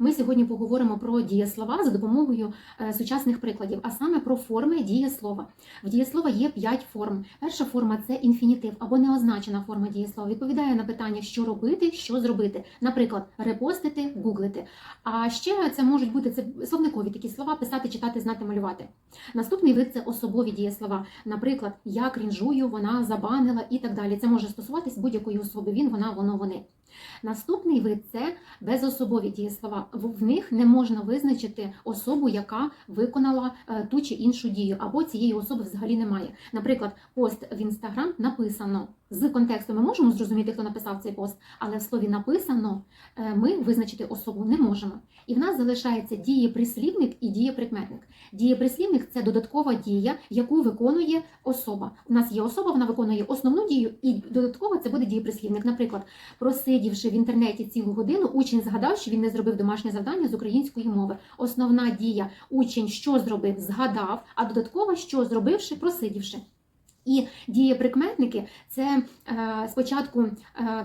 Ми сьогодні поговоримо про дієслова за допомогою е, сучасних прикладів, а саме про форми дієслова. В дієслова є 5 форм. Перша форма це інфінітив або неозначена форма дієслова. Відповідає на питання, що робити, що зробити. Наприклад, репостити, гуглити. А ще це можуть бути це словникові такі слова: писати, читати, знати, малювати. Наступний вид це особові дієслова. Наприклад, я крінжую, вона забанила і так далі. Це може стосуватись будь-якої особи. Він, вона, воно, вони. Наступний вид це безособові дієслова. В них не можна визначити особу, яка виконала е, ту чи іншу дію, або цієї особи взагалі немає. Наприклад, пост в інстаграм написано. З контексту ми можемо зрозуміти, хто написав цей пост, але в слові написано е, ми визначити особу не можемо. І в нас залишається дієприслівник і дієприкметник. Дієприслівник це додаткова дія, яку виконує особа. У нас є особа, вона виконує основну дію, і додатково це буде дієприслівник. Наприклад, просидівши в інтернеті цілу годину, учень згадав, що він не зробив домашнє завдання з української мови. Основна дія учень що зробив, згадав, а додаткова що зробивши, просидівши. І дієприкметники це е, спочатку е,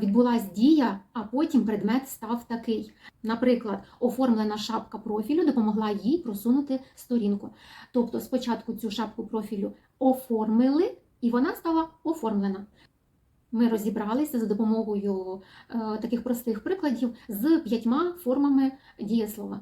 відбулась дія, а потім предмет став такий. Наприклад, оформлена шапка профілю допомогла їй просунути сторінку. Тобто, спочатку цю шапку профілю оформили, і вона стала оформлена. Ми розібралися за допомогою е, таких простих прикладів з п'ятьма формами дієслова.